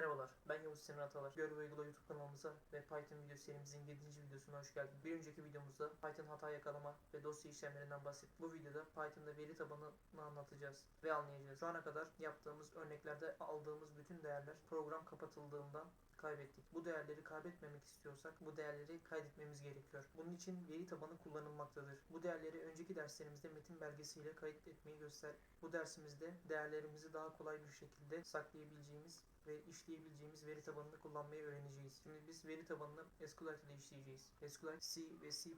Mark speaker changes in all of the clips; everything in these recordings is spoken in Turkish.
Speaker 1: that Merhabalar, ben Yavuz Sinan Atalar. Gör ve Uygula YouTube kanalımıza ve Python video serimizin 7. videosuna hoş geldin. Bir önceki videomuzda Python hata yakalama ve dosya işlemlerinden bahsettik. Bu videoda Python'da veri tabanını anlatacağız ve anlayacağız. Şu ana kadar yaptığımız örneklerde aldığımız bütün değerler program kapatıldığında kaybettik. Bu değerleri kaybetmemek istiyorsak bu değerleri kaydetmemiz gerekiyor. Bunun için veri tabanı kullanılmaktadır. Bu değerleri önceki derslerimizde metin belgesiyle kaydetmeyi göster. Bu dersimizde değerlerimizi daha kolay bir şekilde saklayabileceğimiz ve işleyebileceğimiz veri tabanını kullanmayı öğreneceğiz. Şimdi biz veri tabanını SQLite ile işleyeceğiz. SQLite C ve C++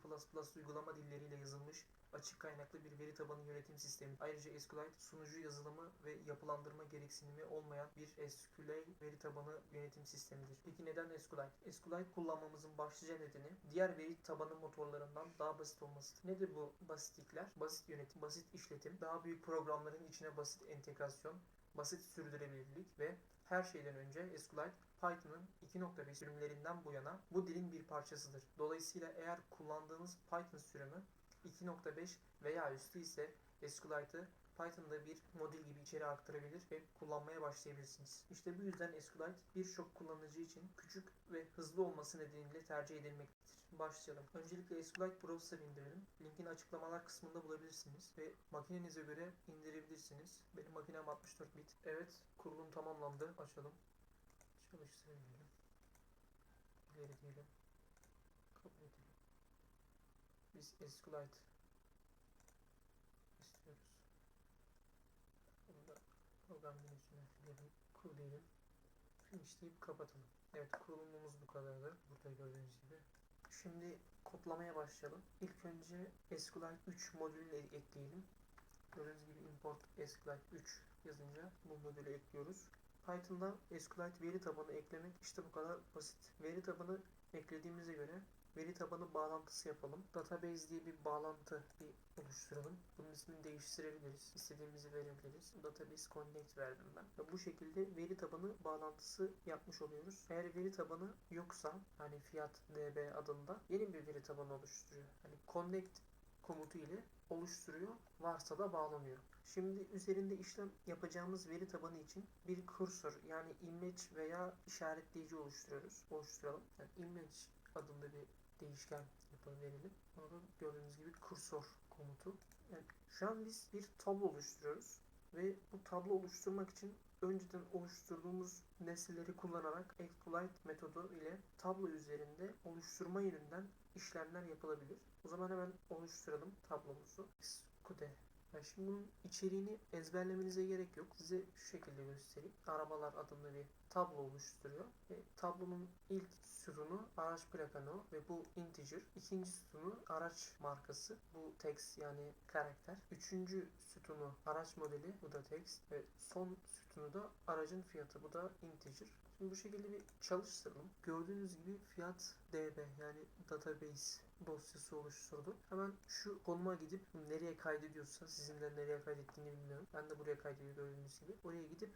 Speaker 1: uygulama dilleriyle yazılmış açık kaynaklı bir veri tabanı yönetim sistemi. Ayrıca SQLite sunucu yazılımı ve yapılandırma gereksinimi olmayan bir SQL veri tabanı yönetim sistemidir. Peki neden SQLite? SQLite kullanmamızın başlıca nedeni diğer veri tabanı motorlarından daha basit olmasıdır. Nedir bu basitlikler? Basit yönetim, basit işletim, daha büyük programların içine basit entegrasyon, basit sürdürülebilirlik ve her şeyden önce SQLite Python'ın 2.5 sürümlerinden bu yana bu dilin bir parçasıdır. Dolayısıyla eğer kullandığınız Python sürümü 2.5 veya üstü ise SQLite'ı Python'da bir modül gibi içeri aktarabilir ve kullanmaya başlayabilirsiniz. İşte bu yüzden SQLite birçok kullanıcı için küçük ve hızlı olması nedeniyle tercih edilmektedir. Başlayalım. Öncelikle SQLite Browser'ı indirelim. Linkini açıklamalar kısmında bulabilirsiniz ve makinenize göre indirebilirsiniz. Benim makinem 64 bit. Evet, kurulum tamamlandı. Açalım. Çalıştıralım. İleri diyelim. Kabul edelim. Biz SQLite istiyoruz. Bunu da program menüsüne gidelim. Kur diyelim. Finish deyip kapatalım. Evet kurulumumuz bu kadardı. Burada gördüğünüz gibi. Şimdi kodlamaya başlayalım. İlk önce SQLite 3 modülünü ekleyelim. Gördüğünüz gibi import SQLite 3 yazınca bu modülü ekliyoruz. Python'da SQLite veri tabanı eklemek işte bu kadar basit. Veri tabanı eklediğimize göre veri tabanı bağlantısı yapalım. Database diye bir bağlantı bir oluşturalım. Bunun ismini değiştirebiliriz. İstediğimizi verebiliriz. Database Connect verdim ben. Ve bu şekilde veri tabanı bağlantısı yapmış oluyoruz. Eğer veri tabanı yoksa hani fiyat db adında yeni bir veri tabanı oluşturuyor. Hani connect komutu ile oluşturuyor. Varsa da bağlanıyor. Şimdi üzerinde işlem yapacağımız veri tabanı için bir kursor yani image veya işaretleyici oluşturuyoruz. Oluşturalım. Yani image adında bir değişken yapalım verelim. Orada gördüğünüz gibi kursor komutu. Yani şu an biz bir tablo oluşturuyoruz ve bu tablo oluşturmak için önceden oluşturduğumuz nesneleri kullanarak SQLite metodu ile tablo üzerinde oluşturma yönünden işlemler yapılabilir. O zaman hemen oluşturalım tablomuzu. Skude yani şimdi bunun içeriğini ezberlemenize gerek yok. Size şu şekilde göstereyim. Arabalar adında bir tablo oluşturuyor. Ve tablonun ilk sütunu araç plakanı ve bu integer. İkinci sütunu araç markası. Bu text yani karakter. Üçüncü sütunu araç modeli. Bu da text. Ve son sütunu da aracın fiyatı. Bu da integer. Bu şekilde bir çalıştıralım. Gördüğünüz gibi fiyat db yani database dosyası oluşturdu. Hemen şu konuma gidip nereye kaydediyorsa sizin de nereye kaydettiğini bilmiyorum. Ben de buraya kaydediyor gördüğünüz gibi. Oraya gidip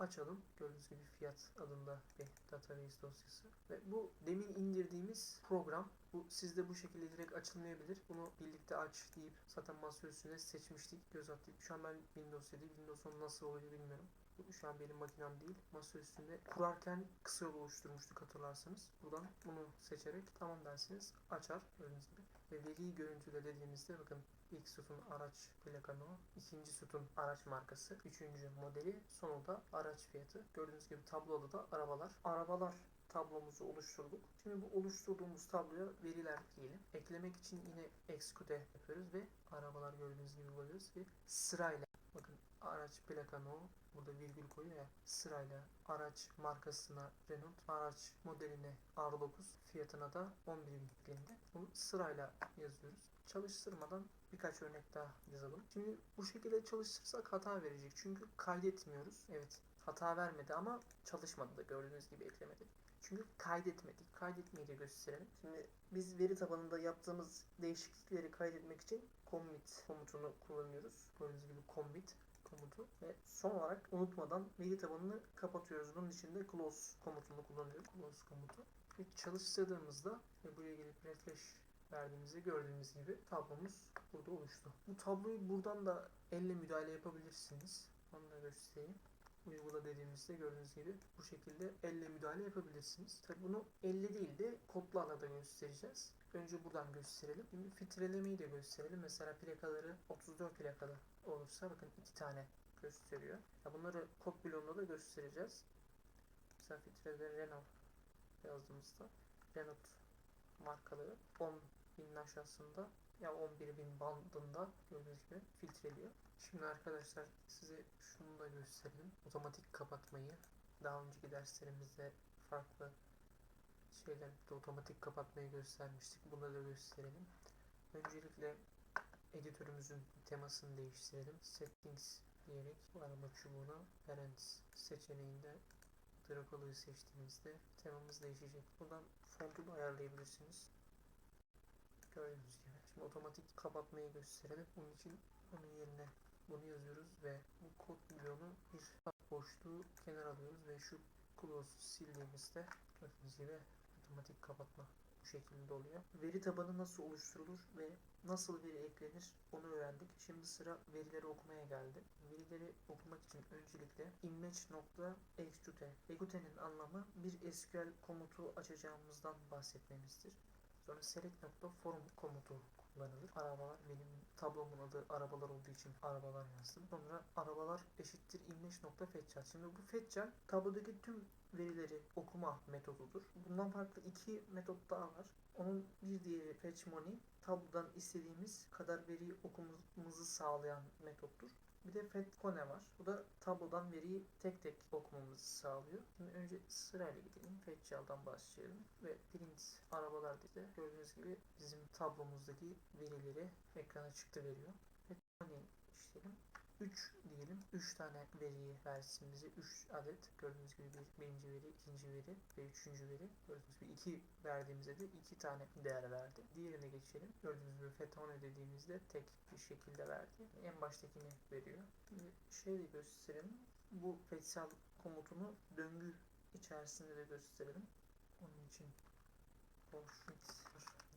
Speaker 1: açalım. Gördüğünüz gibi fiyat adında bir database dosyası. Ve bu demin indirdiğimiz program bu sizde bu şekilde direkt açılmayabilir. Bunu birlikte aç deyip zaten masa üstüne seçmiştik. Göz attık. Şu an ben Windows 7, Windows 10 nasıl oluyor bilmiyorum. Şu an benim makinem değil. Masa üstünde kurarken kısa yol oluşturmuştuk hatırlarsanız. Buradan bunu seçerek tamam dersiniz. Açar gördüğünüz gibi. Ve veri görüntüle dediğimizde bakın ilk sütun araç plakanı ikinci sütun araç markası, üçüncü modeli, sonunda araç fiyatı. Gördüğünüz gibi tabloda da arabalar. Arabalar tablomuzu oluşturduk. Şimdi bu oluşturduğumuz tabloya veriler diyelim. Eklemek için yine exclude yapıyoruz ve arabalar gördüğünüz gibi koyuyoruz ve sırayla bakın araç plakanı burada virgül koyuyor ya sırayla araç markasına Renault, araç modeline R9, fiyatına da 11 büyüklüğünde. Bunu sırayla yazıyoruz. Çalıştırmadan birkaç örnek daha yazalım. Şimdi bu şekilde çalıştırsak hata verecek. Çünkü kaydetmiyoruz. Evet hata vermedi ama çalışmadı da gördüğünüz gibi eklemedi. Çünkü kaydetmedik. Kaydetmeyi de gösterelim. Şimdi biz veri tabanında yaptığımız değişiklikleri kaydetmek için commit komutunu kullanıyoruz. Gördüğünüz gibi commit komutu ve son olarak unutmadan veri tabanını kapatıyoruz. Bunun için de close komutunu kullanıyoruz. Close komutu. Ve çalıştırdığımızda ve buraya gelip refresh verdiğimizde gördüğünüz gibi tablomuz burada oluştu. Bu tabloyu buradan da elle müdahale yapabilirsiniz. Onu da göstereyim. Uygula dediğimizde gördüğünüz gibi bu şekilde elle müdahale yapabilirsiniz. Tabi bunu elle değil de kodlarla da göstereceğiz. Önce buradan gösterelim. Şimdi filtrelemeyi de gösterelim. Mesela plakaları 34 plakalı olursa bakın iki tane gösteriyor. Ya bunları kod bloğunda da göstereceğiz. Mesela filtrede Renault yazdığımızda Renault markaları 10 binin aşağısında ya 11 bin bandında gördüğünüz gibi filtreliyor. Şimdi arkadaşlar size şunu da göstereyim. Otomatik kapatmayı daha önceki derslerimizde farklı şeyler de otomatik kapatmayı göstermiştik. Bunu da gösterelim. Öncelikle editörümüzün temasını değiştirelim. Settings diyerek arama çubuğuna Parents seçeneğinde Dracula'yı seçtiğimizde temamız değişecek. Buradan fontu da ayarlayabilirsiniz. Gördüğünüz gibi. Şimdi otomatik kapatmayı gösterelim. Bunun için onun yerine bunu yazıyoruz ve bu kod bloğunu bir boşluğu kenara alıyoruz ve şu close'u sildiğimizde gördüğünüz gibi otomatik kapatma bu şekilde oluyor. Veri tabanı nasıl oluşturulur ve nasıl veri eklenir onu öğrendik. Şimdi sıra verileri okumaya geldi. Verileri okumak için öncelikle image.execute. Execute'nin anlamı bir SQL komutu açacağımızdan bahsetmemizdir. Sonra select.form komutu kullanılır. Arabalar benim tablomun adı arabalar olduğu için arabalar yazdım. Sonra arabalar eşittir image.fetchal. Şimdi bu fetchal tablodaki tüm verileri okuma metodudur. Bundan farklı iki metot daha var. Onun bir diğeri fetch money. Tablodan istediğimiz kadar veriyi okumamızı sağlayan metottur. Bir de fetcone var. Bu da tablodan veriyi tek tek okumamızı sağlıyor. Şimdi önce sırayla gidelim. Fetchal'dan başlayalım. Ve birinci arabalar diye gördüğünüz gibi bizim tablomuzdaki verileri ekrana çıktı veriyor. Fetcone işleyelim. 3 diyelim. 3 tane veriyi versin bize. 3 adet. Gördüğünüz gibi bir, birinci veri, ikinci veri ve üçüncü veri. Gördüğünüz gibi 2 verdiğimizde de 2 tane değer verdi. Diğerine geçelim. Gördüğünüz gibi fetone dediğimizde tek bir şekilde verdi. En baştakini veriyor. Şimdi şey de gösterelim. Bu fetsal komutunu döngü içerisinde de gösterelim. Onun için boşluk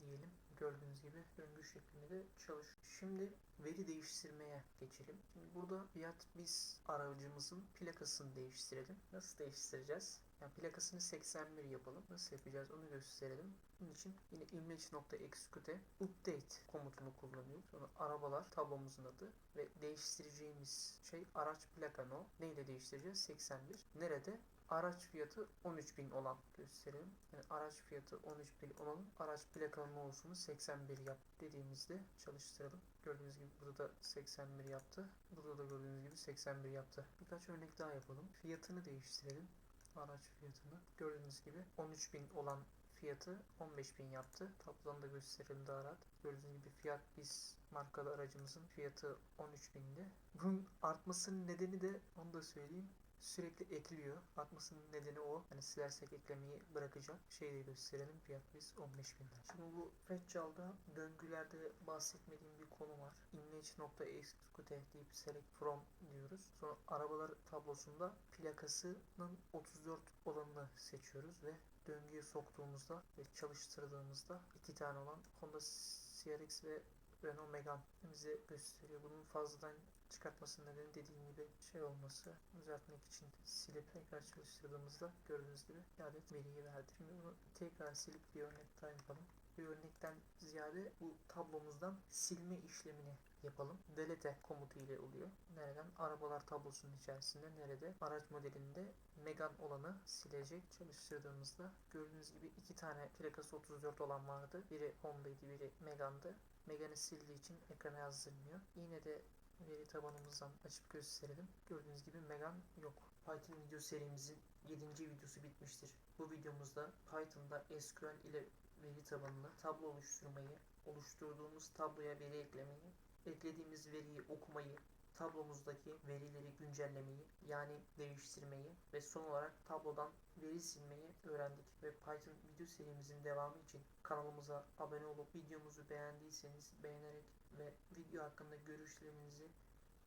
Speaker 1: diyelim. Gördüğünüz gibi döngü şeklinde de çalışıyor. Şimdi veri değiştirmeye geçelim. Şimdi burada fiyat biz aracımızın plakasını değiştirelim. Nasıl değiştireceğiz? Yani plakasını 81 yapalım. Nasıl yapacağız onu gösterelim. Bunun için yine image.execute update komutunu kullanıyoruz. Sonra arabalar tablomuzun adı ve değiştireceğimiz şey araç plaka no. Neyle değiştireceğiz? 81. Nerede? Araç fiyatı 13.000 olan gösterelim. Yani araç fiyatı 13.000 olan araç plakanın olsunu 81 yap dediğimizde çalıştıralım. Gördüğünüz gibi burada da 81 yaptı. Burada da gördüğünüz gibi 81 yaptı. Birkaç örnek daha yapalım. Fiyatını değiştirelim. Araç fiyatını. Gördüğünüz gibi 13.000 olan fiyatı 15.000 yaptı. Tablodan da gösterelim daha rahat. Gördüğünüz gibi fiyat biz markalı aracımızın fiyatı 13.000'di. Bunun artmasının nedeni de onu da söyleyeyim sürekli ekliyor. Artmasının nedeni o. Hani silersek eklemeyi bırakacak. Şeyi gösterelim. Fiyat biz 15 bin lira. Şimdi bu Fetchal'da döngülerde bahsetmediğim bir konu var. Image.execute deyip select from diyoruz. Sonra arabalar tablosunda plakasının 34 olanını seçiyoruz ve döngüye soktuğumuzda ve çalıştırdığımızda iki tane olan Honda CRX ve Renault Megane bize gösteriyor. Bunun fazladan çıkartmasının nedeni dediğim gibi şey olması düzeltmek için silip tekrar çalıştırdığımızda gördüğünüz gibi bir adet veriyi verdi. Şimdi bunu tekrar silip bir örnek daha yapalım. Bir örnekten ziyade bu tablomuzdan silme işlemini yapalım. Delete komutu ile oluyor. Nereden? Arabalar tablosunun içerisinde nerede? Araç modelinde Megan olanı silecek. Çalıştırdığımızda gördüğünüz gibi iki tane plakası 34 olan vardı. Biri Honda'ydı, biri Megan'dı. Megan'ı sildiği için ekrana yazdırmıyor. Yine de veri tabanımızdan açıp gösterelim. Gördüğünüz gibi Megan yok. Python video serimizin 7. videosu bitmiştir. Bu videomuzda Python'da SQL ile veri tabanını tablo oluşturmayı, oluşturduğumuz tabloya veri eklemeyi, eklediğimiz veriyi okumayı, tablomuzdaki verileri güncellemeyi yani değiştirmeyi ve son olarak tablodan veri silmeyi öğrendik ve Python video serimizin devamı için kanalımıza abone olup videomuzu beğendiyseniz beğenerek ve video hakkında görüşlerinizi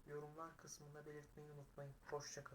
Speaker 1: yorumlar kısmında belirtmeyi unutmayın. Hoşçakalın.